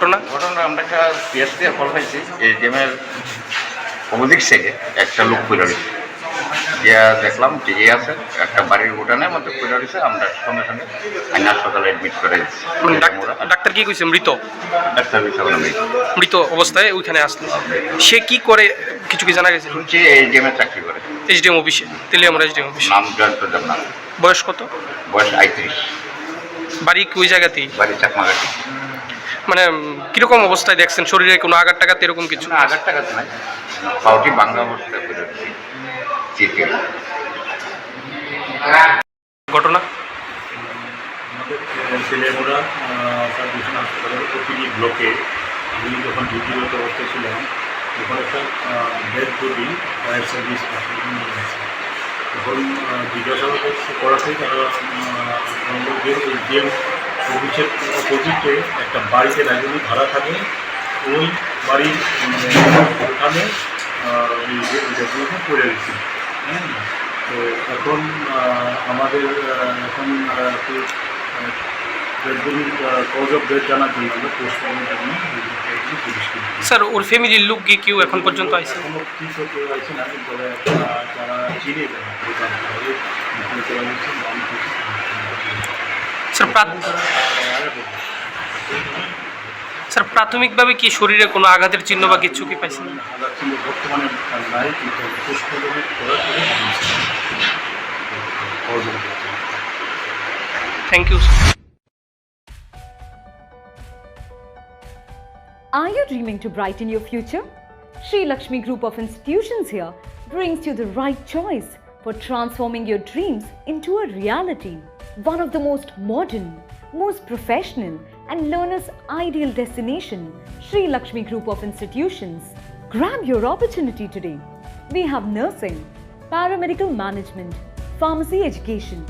ঘটনা? ঘটনা আমরা একটা পিএসসি এর কল পাইছি। এই গেমের অপোজিট থেকে একটা লোক রয়েছে। গিয়া দেখলাম ঠিকই আছে একটা বাড়ির উঠানের মধ্যে পড়ে আমরা সঙ্গে সঙ্গে আইন হাসপাতালে অ্যাডমিট করে ডাক্তার কি কইছে? মৃত? ডাক্তার মৃত। অবস্থায় ওইখানে আসলো। সে কি করে কিছু কি জানা গেছে? শুনছি এই গেমে চাকরি করে। এইচডিএম অফিসে তেলিয়ামরা এইচডিএম অফিসে নাম জয়ন্ত দেবনাথ। বয়স কত? বয়স আইত্রিশ। বাড়ি ওই জায়গাতেই? বাড়ি চাকমাঘাটি মানে কীরকম অবস্থায় দেখছেন? শরীরে কোনো আঘাত টাঘাত এরকম কিছু? না হাজার টাকা তো নাই। পাউটি বাংলা অবস্থায় চিঠি। ঘটনা? হাসপাতালের প্রতিটি ব্লকে আমি যখন ডিউটিরত অবস্থায় ছিলাম তখন একটা ডেথ বডি ফায়ার সার্ভিস হাসপাতালে নিয়ে গেছে। তখন জিজ্ঞাসাবাদ করাতে তারা অফিসের অপোজিটে একটা বাড়িতে রাজনী ভাড়া থাকে ওই বাড়ির মানে ওখানে পড়ে গেছে হ্যাঁ তো এখন আমাদের এখন স্যার ওর ফ্যামিলির লোক কি কেউ এখন পর্যন্ত তারা যারা চিনে স্যার প্রাথ- প্রাথমিকভাবে কি শরীরে কোনো আঘাতের চিহ্ন বা কিছু কি পাইছেন thank you Are you dreaming to brighten your future? Sri Lakshmi Group of Institutions here brings you the right choice for transforming your dreams into a reality. One of the most modern, most professional, and learners' ideal destination, Sri Lakshmi Group of Institutions. Grab your opportunity today. We have nursing, paramedical management, pharmacy education,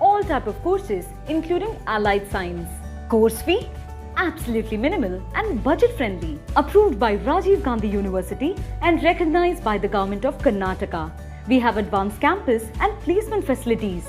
all type of courses including allied science. Course fee? Absolutely minimal and budget friendly. Approved by Rajiv Gandhi University and recognized by the government of Karnataka. We have advanced campus and placement facilities.